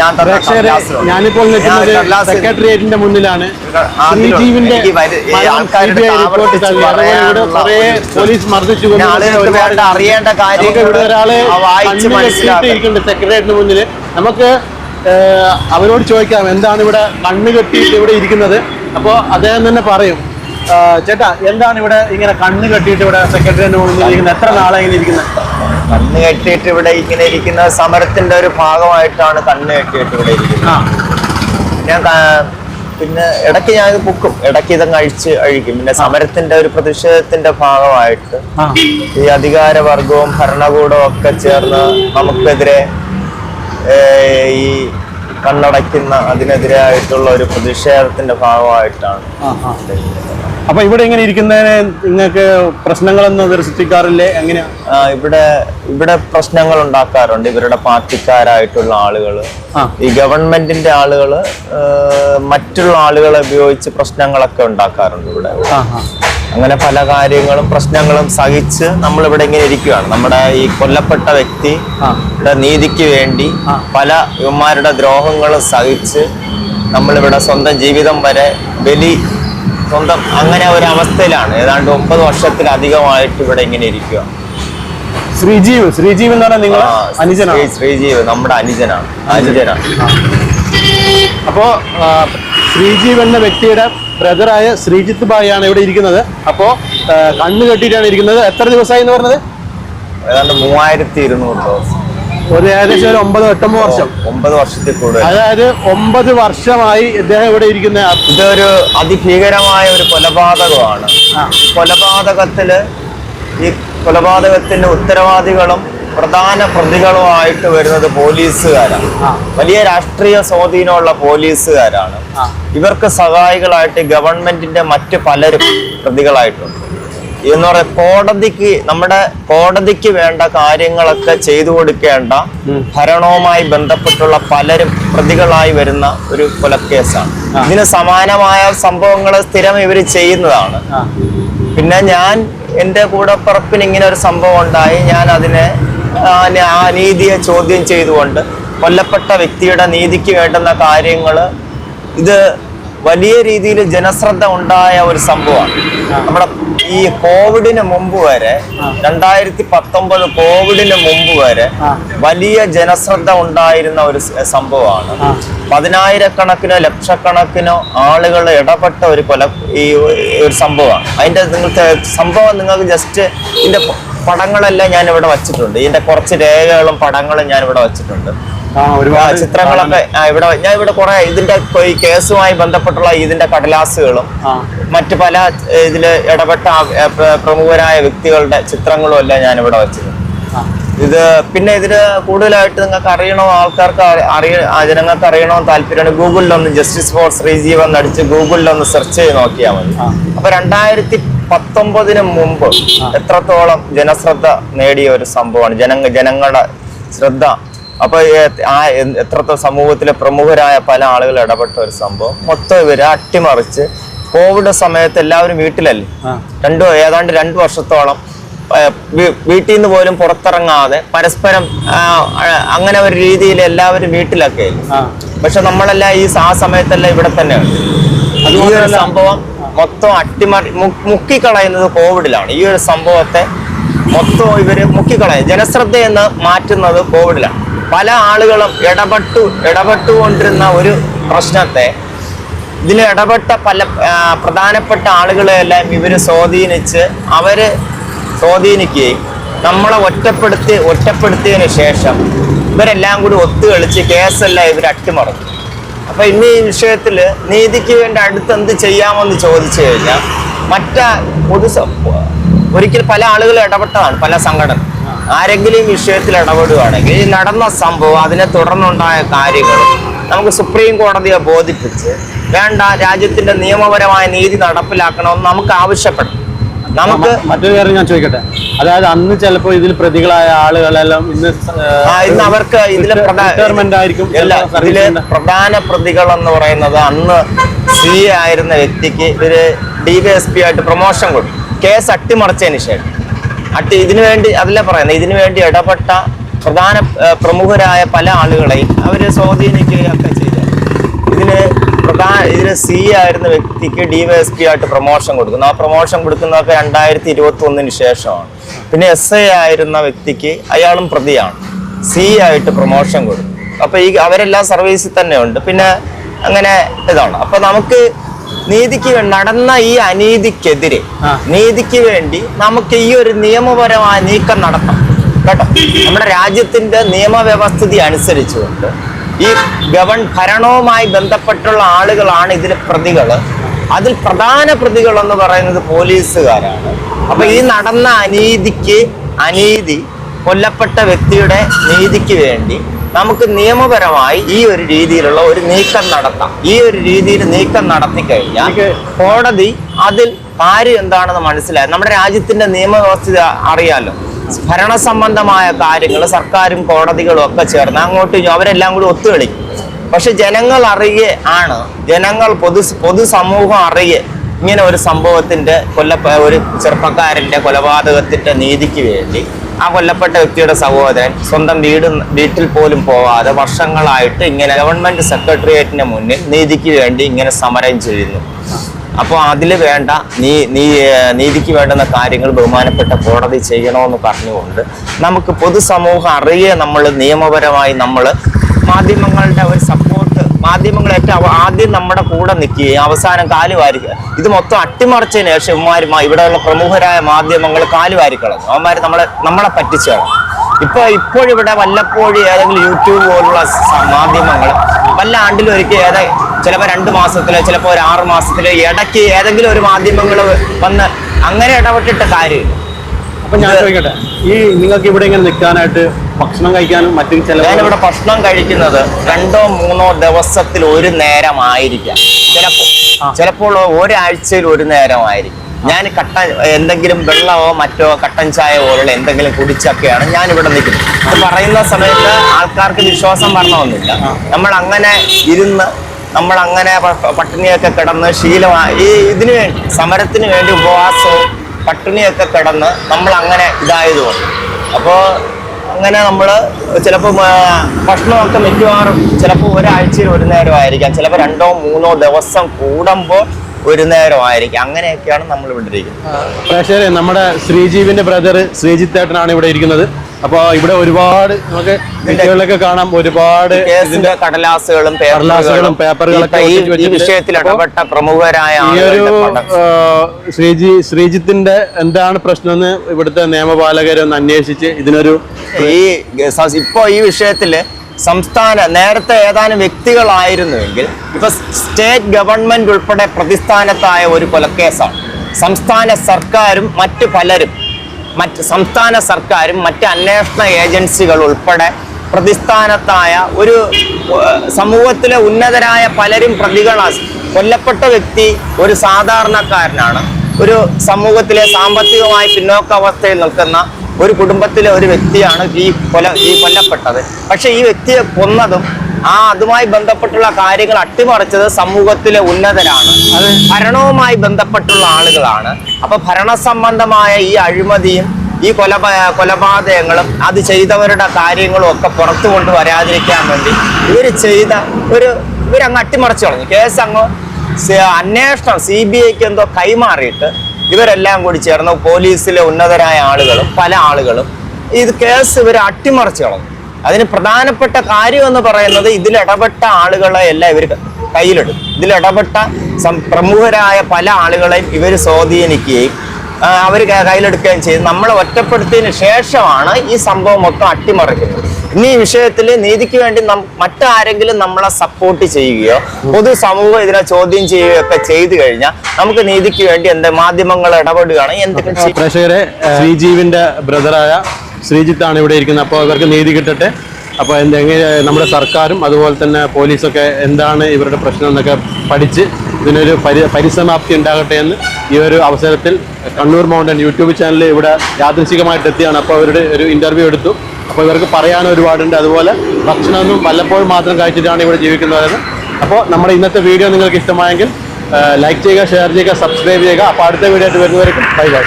ഞാൻ ഞാനിപ്പോൾ സെക്രട്ടേറിയറ്റിന്റെ മുന്നിലാണ്. ശ്രീജീവിന്റെ. പോലീസ് മർദ്ദിച്ചു അറിയേണ്ട കാര്യം ഇവിടെ ഒരാൾ. ഇരിക്കുന്നുണ്ട് സെക്രട്ടേറിയറ്റിന് മുന്നിൽ നമുക്ക് അവരോട് ചോദിക്കാം എന്താണ് ഇവിടെ കണ്ണ് കെട്ടിയിട്ട് ഇവിടെ ഇരിക്കുന്നത്? അപ്പോൾ അദ്ദേഹം തന്നെ പറയും ചേട്ടാ എന്താണ് ഇവിടെ ഇങ്ങനെ കണ്ണ് കെട്ടിയിട്ട് ഇവിടെ സെക്രട്ടേറിയറ്റിന് മുന്നിൽ ഇരിക്കുന്നത്? എത്ര നാളെ ഇങ്ങനെ ഇരിക്കുന്നത്? കണ്ണ് കെട്ടിയിട്ട് ഇവിടെ ഇങ്ങനെ ഇരിക്കുന്ന സമരത്തിന്റെ ഒരു ഭാഗമായിട്ടാണ് കണ്ണ് കെട്ടിയിട്ട് ഇവിടെ ഇരിക്കുന്നത്. ഞാൻ പിന്നെ ഇടയ്ക്ക് ഞാൻ ഇത് പൊക്കും. ഇടയ്ക്ക് ഇതങ്ങ് അഴിച്ച് അഴിക്കും. പിന്നെ സമരത്തിന്റെ ഒരു പ്രതിഷേധത്തിന്റെ ഭാഗമായിട്ട് ഈ ഈ അധികാരവർഗവും ഭരണകൂടവും ഒക്കെ ചേർന്ന് നമുക്കെതിരെ ഈ കണ്ണടയ്ക്കുന്ന അതിനെതിരായിട്ടുള്ള ഒരു പ്രതിഷേധത്തിന്റെ ഭാഗമായിട്ടാണ്. അപ്പൊ ഇവിടെ ഇങ്ങനെ ഇരിക്കുന്നതിന് നിങ്ങൾക്ക് പ്രശ്നങ്ങളൊന്നും ഇവർ സൃഷ്ടിക്കാറില്ലേ? എങ്ങനെയാ? ഇവിടെ ഇവിടെ പ്രശ്നങ്ങൾ ഉണ്ടാക്കാറുണ്ട് ഇവരുടെ പാർട്ടിക്കാരായിട്ടുള്ള ആളുകൾ ഈ ഗവൺമെന്റിന്റെ ആളുകൾ മറ്റുള്ള ആളുകളെ ഉപയോഗിച്ച് പ്രശ്നങ്ങളൊക്കെ ഉണ്ടാക്കാറുണ്ട് ഇവിടെ. അങ്ങനെ പല കാര്യങ്ങളും പ്രശ്നങ്ങളും സഹിച്ച് നമ്മൾ ഇവിടെ ഇങ്ങനെ ഇരിക്കുകയാണ് നമ്മുടെ ഈ കൊല്ലപ്പെട്ട വ്യക്തി. നീതിക്ക് വേണ്ടി പല യുവമാരുടെ ദ്രോഹങ്ങളും സഹിച്ച് നമ്മളിവിടെ സ്വന്തം ജീവിതം വരെ ബലി സ്വന്തം അങ്ങനെ ഒരു അവസ്ഥയിലാണ് ഏതാണ്ട് ഒമ്പത് വർഷത്തിലധികമായിട്ട് ഇവിടെ ഇങ്ങനെ ഇരിക്കുക ശ്രീജീവ് ശ്രീജീവ് എന്ന് പറഞ്ഞാൽ നിങ്ങൾ അനുജനാണ്? ശ്രീ- ശ്രീജീവ് നമ്മുടെ അനുജനാണ്. അനുജനാണ് അപ്പോ ശ്രീജീവ് എന്ന വ്യക്തിയുടെ ബ്രദറായ ശ്രീജിത്ത് ഭായ് ആണ് ഇവിടെ ഇരിക്കുന്നത്. അപ്പോ കണ്ണ് കെട്ടിയിട്ടാണ് ഇരിക്കുന്നത്. എത്ര ദിവസമായി എന്ന് പറഞ്ഞത്? ഏതാണ്ട് മൂവായിരത്തി ഇരുന്നൂറ് ദിവസം. ഒരു ഏകദേശം ഒരു ഒമ്പത് എട്ടൊമ്പത് വർഷം ഒമ്പത് വർഷത്തിൽ കൂടുതൽ അതായത് ഒമ്പത് വർഷമായി ഇദ്ദേഹം ഇവിടെ ഇരിക്കുന്ന ഇതൊരു അതിഭീകരമായ ഒരു കൊലപാതകമാണ്. കൊലപാതകത്തിൽ ഈ കൊലപാതകത്തിന്റെ ഉത്തരവാദികളും പ്രധാന പ്രതികളുമായിട്ട് വരുന്നത് പോലീസുകാരാണ്. വലിയ രാഷ്ട്രീയ സ്വാധീനമുള്ള പോലീസുകാരാണ്. ഇവർക്ക് സഹായികളായിട്ട് ഗവൺമെന്റിന്റെ മറ്റ് പലരും പ്രതികളായിട്ടുണ്ട് എന്ന് പറയാം കോടതിക്ക് നമ്മുടെ കോടതിക്ക് വേണ്ട കാര്യങ്ങളൊക്കെ ചെയ്തു കൊടുക്കേണ്ട. ഭരണവുമായി ബന്ധപ്പെട്ടുള്ള പലരും പ്രതികളായി വരുന്ന ഒരു കൊലക്കേസാണ്. ഇതിന് സമാനമായ സംഭവങ്ങൾ സ്ഥിരം ഇവർ ചെയ്യുന്നതാണ്. പിന്നെ ഞാൻ എന്റെ പുറപ്പിന് ഇങ്ങനെ ഒരു സംഭവം ഉണ്ടായി. ഞാൻ അതിനെ ആ നീതിയെ ചോദ്യം ചെയ്തുകൊണ്ട് കൊല്ലപ്പെട്ട വ്യക്തിയുടെ നീതിക്ക് വേണ്ടുന്ന കാര്യങ്ങൾ ഇത് വലിയ രീതിയിൽ ജനശ്രദ്ധ ഉണ്ടായ ഒരു സംഭവമാണ്. നമ്മുടെ ഈ കോവിഡിന് മുമ്പ് വരെ രണ്ടായിരത്തി പത്തൊമ്പത് കോവിഡിന് മുമ്പ് വരെ വലിയ ജനശ്രദ്ധ ഉണ്ടായിരുന്ന ഒരു സംഭവമാണ്. പതിനായിരക്കണക്കിനോ ലക്ഷക്കണക്കിനോ ആളുകൾ ഇടപെട്ട ഒരു കൊല ഈ ഒരു സംഭവമാണ്. അതിന്റെ നിങ്ങൾക്ക് സംഭവം നിങ്ങൾക്ക് ജസ്റ്റ് ഇതിന്റെ പടങ്ങളെല്ലാം ഞാൻ ഇവിടെ വച്ചിട്ടുണ്ട്. ഇതിന്റെ കുറച്ച് രേഖകളും പടങ്ങളും ഞാൻ ഇവിടെ വച്ചിട്ടുണ്ട്. ഒരുപാട് ചിത്രങ്ങളൊക്കെ ഇവിടെ ഞാൻ ഇവിടെ കുറെ ഇതിന്റെ ഈ കേസുമായി ബന്ധപ്പെട്ടുള്ള ഇതിന്റെ കടലാസുകളും മറ്റു പല ഇതിൽ ഇതിൽ ഇടപെട്ട പ്രമുഖരായ വ്യക്തികളുടെ ചിത്രങ്ങളും എല്ലാം ഞാൻ ഇവിടെ വെച്ചത് ഇത് പിന്നെ ഇതിൽ കൂടുതലായിട്ട് നിങ്ങൾക്ക് അറിയണോ ആൾക്കാർക്ക് അറി- അറിയ ജനങ്ങൾക്ക് അറിയണോ താല്പര്യമാണ് ഗൂഗിളിലൊന്ന് ജസ്റ്റിസ് ഫോർ ശ്രീജീവ് എന്ന് അടിച്ച് ഗൂഗിളിലൊന്ന് സെർച്ച് ചെയ്ത് നോക്കിയാൽ മതി. അപ്പൊ രണ്ടായിരത്തി പത്തൊമ്പതിന് മുമ്പ് എത്രത്തോളം ജനശ്രദ്ധ നേടിയ ഒരു സംഭവമാണ്? ജനങ്ങ ജനങ്ങളുടെ ശ്രദ്ധ അപ്പൊ ആ എത്രത്തോ എത്രത്തോളം സമൂഹത്തിലെ പ്രമുഖരായ പല ആളുകൾ ഇടപെട്ട ഒരു സംഭവം. മൊത്തം ഇവർ അട്ടിമറിച്ച് കോവിഡ് സമയത്ത് എല്ലാവരും വീട്ടിലല്ലേ? രണ്ടു ഏതാണ്ട് രണ്ടു വർഷത്തോളം വീട്ടിൽ നിന്ന് പോലും പുറത്തിറങ്ങാതെ പരസ്പരം അങ്ങനെ ഒരു രീതിയിൽ എല്ലാവരും വീട്ടിലൊക്കെ പക്ഷെ നമ്മളെല്ലാം ഈ ആ സമയത്തെല്ലാം ഇവിടെ തന്നെയാണ്. ഈ ഒരു സംഭവം മൊത്തം അട്ടിമറി മുക്കിക്കളയുന്നത് കോവിഡിലാണ്. ഈ ഒരു സംഭവത്തെ മൊത്തം ഇവർ മുക്കിക്കളയും ജനശ്രദ്ധയെന്ന് മാറ്റുന്നത് കോവിഡിലാണ്. പല ആളുകളും ഇടപെട്ടു ഇടപെട്ടുകൊണ്ടിരുന്ന ഒരു പ്രശ്നത്തെ ഇതിൽ ഇടപെട്ട പല പ്രധാനപ്പെട്ട ആളുകളെല്ലാം ഇവർ സ്വാധീനിച്ച് അവർ സ്വാധീനിക്കുകയും നമ്മളെ ഒറ്റപ്പെടുത്തി ഒറ്റപ്പെടുത്തിയതിനു ശേഷം ഇവരെല്ലാം കൂടി ഒത്തുകളിച്ച് കേസെല്ലാം ഇവർ അട്ടിമറക്കും. അപ്പം ഇന്ന് ഈ വിഷയത്തിൽ നീതിക്ക് വേണ്ടി അടുത്ത് എന്ത് ചെയ്യാമെന്ന് ചോദിച്ചു കഴിഞ്ഞാൽ മറ്റ പൊതു ഒരിക്കൽ പല ആളുകൾ ഇടപെട്ടതാണ് പല സംഘടന ആരെങ്കിലും വിഷയത്തിൽ ഇടപെടുകയാണെങ്കിൽ നടന്ന സംഭവം അതിനെ തുടർന്നുണ്ടായ കാര്യങ്ങൾ നമുക്ക് സുപ്രീം കോടതിയെ ബോധിപ്പിച്ച് വേണ്ട രാജ്യത്തിന്റെ നിയമപരമായ നീതി നടപ്പിലാക്കണമെന്ന് നമുക്ക് ആവശ്യപ്പെടാം നമുക്ക് മറ്റൊരു കാര്യം ഞാൻ ചോദിക്കട്ടെ. അതായത് അന്ന് ചിലപ്പോൾ ഇതിൽ പ്രതികളായ ആളുകളെല്ലാം ഇന്ന് ഇന്ന് അവർക്ക് ഇതിലെ ആയിരിക്കും ഇതിലെ പ്രധാന പ്രതികൾ എന്ന് പറയുന്നത് അന്ന് സി ആയിരുന്ന വ്യക്തിക്ക് ഇവർ ഡി വൈ എസ് പി ആയിട്ട് പ്രൊമോഷൻ കൊടുക്കും കേസ് അട്ടിമറിച്ചതിന് ശേഷം. അട്ടി ഇതിനു വേണ്ടി അതല്ല പറയുന്നത്? ഇതിനു വേണ്ടി ഇടപെട്ട പ്രധാന പ്രമുഖരായ പല ആളുകളെയും അവർ സ്വാധീനിക്കുകയൊക്കെ ചെയ്തു. ഇതിന് പ്രധാന ഇതിന് സി ആയിരുന്ന വ്യക്തിക്ക് ഡിവൈഎസ്പി ആയിട്ട് പ്രൊമോഷൻ കൊടുക്കുന്നു. ആ പ്രൊമോഷൻ കൊടുക്കുന്നതൊക്കെ രണ്ടായിരത്തി ഇരുപത്തി ഒന്നിന് ശേഷമാണ്. പിന്നെ എസ് ഐ ആയിരുന്ന വ്യക്തിക്ക് അയാളും പ്രതിയാണ്. സി ആയിട്ട് പ്രൊമോഷൻ കൊടുക്കും അപ്പൊ ഈ അവരെല്ലാം സർവീസിൽ തന്നെ ഉണ്ട് പിന്നെ അങ്ങനെ ഇതാണ്. അപ്പൊ നമുക്ക് നീതിക്ക് നടന്ന ഈ അനീതിക്കെതിരെ നീതിക്ക് വേണ്ടി നമുക്ക് ഈ ഒരു നിയമപരമായ നീക്കം നടത്താം കേട്ടോ? നമ്മുടെ രാജ്യത്തിന്റെ നിയമവ്യവസ്ഥിതി അനുസരിച്ചുകൊണ്ട് ഈ ഗവൺ ഭരണവുമായി ബന്ധപ്പെട്ടുള്ള ആളുകളാണ് ഇതിലെ പ്രതികൾ അതിൽ പ്രധാന പ്രതികൾ എന്ന് പറയുന്നത് പോലീസുകാരാണ്. അപ്പൊ ഈ നടന്ന അനീതിക്ക് അനീതി കൊല്ലപ്പെട്ട വ്യക്തിയുടെ നീതിക്ക് വേണ്ടി നമുക്ക് നിയമപരമായി ഈ ഒരു രീതിയിലുള്ള ഒരു നീക്കം നടത്താം. ഈ ഒരു രീതിയിൽ നീക്കം നടത്തി കഴിഞ്ഞാൽ കോടതി അതിൽ കാര്യം എന്താണെന്ന് മനസ്സിലായി. നമ്മുടെ രാജ്യത്തിന്റെ നിയമവ്യവസ്ഥ അറിയാലോ. ഭരണ സംബന്ധമായ കാര്യങ്ങൾ സർക്കാരും കോടതികളും ഒക്കെ ചേർന്ന് അങ്ങോട്ടും അവരെല്ലാം കൂടി ഒത്തുകളിക്കും. പക്ഷെ ജനങ്ങൾ അറിയെ ആണ്. ജനങ്ങൾ പൊതു പൊതുസമൂഹം അറിയെ ഇങ്ങനെ ഒരു സംഭവത്തിന്റെ കൊല്ല ഒരു ചെറുപ്പക്കാരന്റെ കൊലപാതകത്തിന്റെ നീതിക്ക് വേണ്ടി ആ കൊല്ലപ്പെട്ട വ്യക്തിയുടെ സഹോദരൻ സ്വന്തം വീട് വീട്ടിൽ പോലും പോവാതെ വർഷങ്ങളായിട്ട് ഇങ്ങനെ ഗവൺമെന്റ് സെക്രട്ടേറിയറ്റിന് മുന്നിൽ നീതിക്ക് വേണ്ടി ഇങ്ങനെ സമരം ചെയ്യുന്നു അപ്പോൾ അതിൽ വേണ്ട നീ നീ നീതിക്ക് വേണ്ടുന്ന കാര്യങ്ങൾ ബഹുമാനപ്പെട്ട കോടതി ചെയ്യണമെന്ന് പറഞ്ഞുകൊണ്ട് നമുക്ക് പൊതുസമൂഹം അറിയെ നമ്മൾ നിയമപരമായി നമ്മൾ മാധ്യമങ്ങളുടെ ഒരു സപ്പോർട്ട് മാധ്യമങ്ങൾ ഏറ്റവും ആദ്യം നമ്മുടെ കൂടെ നിൽക്കുകയും അവസാനം കാലുവാരിക്കുക ഇത് മൊത്തം അട്ടിമറിച്ചതിന് ശേഷം ഇവന്മാരുമായി ഇവിടെയുള്ള പ്രമുഖരായ മാധ്യമങ്ങൾ കാലുവാരിക്കളഞ്ഞു അവന്മാർ നമ്മളെ നമ്മളെ പറ്റിച്ചാണ് ഇപ്പൊ ഇപ്പോഴിവിടെ വല്ലപ്പോഴും ഏതെങ്കിലും യൂട്യൂബ് പോലുള്ള മാധ്യമങ്ങൾ വല്ല ആണ്ടിലും ഒരിക്കൽ ഏതെ ചിലപ്പോൾ രണ്ട് മാസത്തിലോ ചിലപ്പോൾ ഒരു ആറ് മാസത്തിലോ ഇടയ്ക്ക് ഏതെങ്കിലും ഒരു മാധ്യമങ്ങൾ വന്ന് അങ്ങനെ ഇടപെട്ടിട്ട് കാര്യമില്ല. അപ്പൊ ഞാൻ ചോദിക്കട്ടെ ഈ നിങ്ങൾക്ക് ഇവിടെ ഇങ്ങനെ നിൽക്കാനായിട്ട് ഭക്ഷണം കഴിക്കാനും മറ്റും ചില ഇവിടെ ഭക്ഷണം കഴിക്കുന്നത് രണ്ടോ മൂന്നോ ദിവസത്തിൽ ഒരു നേരമായിരിക്കാം. ചിലപ്പോൾ ആ. ചിലപ്പോൾ ഒരാഴ്ചയിൽ ഒരു നേരമായിരിക്കും. ഞാൻ കട്ട എന്തെങ്കിലും വെള്ളമോ മറ്റോ കട്ടൻ ചായ പോലുള്ള എന്തെങ്കിലും കുടിച്ചൊക്കെയാണ് ഞാൻ ഇവിടെ നിൽക്കുന്നത് പറയുന്ന സമയത്ത് ആൾക്കാർക്ക് വിശ്വാസം വരണമെന്നില്ല. നമ്മൾ അങ്ങനെ ഇരുന്ന് നമ്മൾ അങ്ങനെ പട്ടിണിയൊക്കെ കിടന്ന് ശീലമായി ഈ ഇതിനു വേണ്ടി സമരത്തിന് വേണ്ടി ഉപവാസവും പട്ടിണിയൊക്കെ കിടന്ന് നമ്മൾ അങ്ങനെ ഇതായതുകൊണ്ട്. അപ്പോൾ അങ്ങനെ നമ്മൾ ചിലപ്പോൾ ഭക്ഷണമൊക്കെ മിക്കവാറും ചിലപ്പോൾ ഒരാഴ്ചയിൽ ഒരു നേരമായിരിക്കാം. ചിലപ്പോൾ രണ്ടോ മൂന്നോ ദിവസം കൂടുമ്പോൾ ഒരു നേരമായിരിക്കും. അങ്ങനെയൊക്കെയാണ് നമ്മൾ ഇവിടെ ഇരിക്കുന്നത് പ്രേക്ഷകരെ നമ്മുടെ ശ്രീജീവിന്റെ ബ്രദർ ശ്രീജിത്തേട്ടനാണ് ഇവിടെ ഇരിക്കുന്നത്. അപ്പോൾ ഇവിടെ ഒരുപാട് നമുക്ക് വീഡിയോകളിലൊക്കെ കാണാം ഒരുപാട് ഇതിന്റെ കടലാസുകളും കടലാസുകളും പേപ്പറുകളൊക്കെ ഈ- വിഷയത്തിൽ ഇടപെട്ട പ്രമുഖരായ ഈ ഒരു ശ്രീജി ശ്രീജിത്തിന്റെ എന്താണ് പ്രശ്നം എന്ന് ഇവിടുത്തെ നിയമപാലകരൊന്ന് അന്വേഷിച്ച് ഇതിനൊരു ഈ ഇപ്പൊ ഇപ്പോ ഈ വിഷയത്തിൽ സംസ്ഥാന നേരത്തെ ഏതാനും വ്യക്തികളായിരുന്നുവെങ്കിൽ ഇപ്പൊ സ്റ്റേറ്റ് ഗവൺമെന്റ് ഉൾപ്പെടെ പ്രതിസ്ഥാനത്തായ ഒരു കൊലക്കേസാണ്. സംസ്ഥാന സർക്കാരും മറ്റു പലരും മറ്റ് സംസ്ഥാന സർക്കാരും മറ്റ് അന്വേഷണ ഏജൻസികൾ ഉൾപ്പെടെ പ്രതിസ്ഥാനത്തായ ഒരു സമൂഹത്തിലെ ഉന്നതരായ പലരും പ്രതികളാണ് കൊല്ലപ്പെട്ട വ്യക്തി ഒരു സാധാരണക്കാരനാണ്. ഒരു സമൂഹത്തിലെ സാമ്പത്തികമായി പിന്നോക്കാവസ്ഥയിൽ നിൽക്കുന്ന ഒരു കുടുംബത്തിലെ ഒരു വ്യക്തിയാണ് ഈ കൊല ഈ കൊല്ലപ്പെട്ടത്. പക്ഷേ ഈ വ്യക്തിയെ കൊന്നതും ആ അതുമായി ബന്ധപ്പെട്ടുള്ള കാര്യങ്ങൾ അട്ടിമറിച്ചത് സമൂഹത്തിലെ ഉന്നതരാണ്. അത്. ഭരണവുമായി ബന്ധപ്പെട്ടുള്ള ആളുകളാണ്. അപ്പൊ ഭരണ സംബന്ധമായ ഈ അഴിമതിയും ഈ കൊല കൊലപാതകങ്ങളും അത് ചെയ്തവരുടെ കാര്യങ്ങളും ഒക്കെ പുറത്തു കൊണ്ടുവരാതിരിക്കാൻ വേണ്ടി ഇവർ ചെയ്ത ഒരു ഇവരങ്ങ് അട്ടിമറിച്ചു കളഞ്ഞു. കേസ് അങ്ങ് അന്വേഷണം സി ബി ഐക്ക് എന്തോ കൈമാറിയിട്ട് ഇവരെല്ലാം കൂടി ചേർന്ന് പോലീസിലെ ഉന്നതരായ ആളുകളും പല ആളുകളും ഇത് കേസ് ഇവർ അട്ടിമറിച്ചു കളഞ്ഞു. അതിന് പ്രധാനപ്പെട്ട കാര്യം എന്ന് പറയുന്നത് ഇതിലിടപെട്ട ആളുകളെ എല്ലാം ഇവർ കയ്യിലെടുക്കും ഇതിലിടപെട്ട പ്രമുഖരായ പല ആളുകളെയും ഇവർ സ്വാധീനിക്കുകയും അവർ കയ്യിലെടുക്കുകയും ചെയ്ത് നമ്മളെ ഒറ്റപ്പെടുത്തിയതിന് ശേഷമാണ് ഈ സംഭവം മൊത്തം അട്ടിമറിക്കുന്നത്. ഇനി ഈ വിഷയത്തിൽ നീതിക്ക് വേണ്ടി മറ്റാരെങ്കിലും നമ്മളെ സപ്പോർട്ട് ചെയ്യുകയോ പൊതു സമൂഹം ഇതിനെ ചോദ്യം ചെയ്യുകയോ ഒക്കെ ചെയ്തു കഴിഞ്ഞാൽ നമുക്ക് നീതിക്ക് വേണ്ടി എന്താ മാധ്യമങ്ങൾ ഇടപെടുകയാണെങ്കിൽ എന്തൊക്കെ പ്രേക്ഷകരെ ശ്രീജീവിന്റെ ബ്രദറായ ശ്രീജിത്താണ് ഇവിടെ ഇരിക്കുന്നത്. അപ്പോൾ ഇവർക്ക് നീതി കിട്ടട്ടെ. അപ്പോൾ എന്തെങ്കിലും നമ്മുടെ സർക്കാരും അതുപോലെ തന്നെ പോലീസൊക്കെ എന്താണ് ഇവരുടെ പ്രശ്നം എന്നൊക്കെ പഠിച്ച് ഇതിനൊരു പരി പരിസമാപ്തി ഉണ്ടാകട്ടെ എന്ന് ഈ ഒരു അവസരത്തിൽ കണ്ണൂർ മൗണ്ടൻ യൂട്യൂബ് ചാനൽ ഇവിടെ യാദൃശികമായിട്ട് എത്തിയാണ്. അപ്പോൾ അവരുടെ ഒരു ഇന്റർവ്യൂ എടുത്തു. അപ്പോൾ ഇവർക്ക് പറയാൻ ഒരുപാടുണ്ട്. അതുപോലെ ഭക്ഷണമൊന്നും വല്ലപ്പോഴും മാത്രം കഴിച്ചിട്ടാണ് ഇവിടെ ജീവിക്കുന്നത് അപ്പോൾ നമ്മുടെ ഇന്നത്തെ വീഡിയോ നിങ്ങൾക്ക് ഇഷ്ടമായെങ്കിൽ ലൈക്ക് ചെയ്യുക ഷെയർ ചെയ്യുക സബ്സ്ക്രൈബ് ചെയ്യുക. അപ്പോൾ അടുത്ത വീഡിയോ ആയിട്ട് വരുന്നവർക്കും ബൈ ബൈ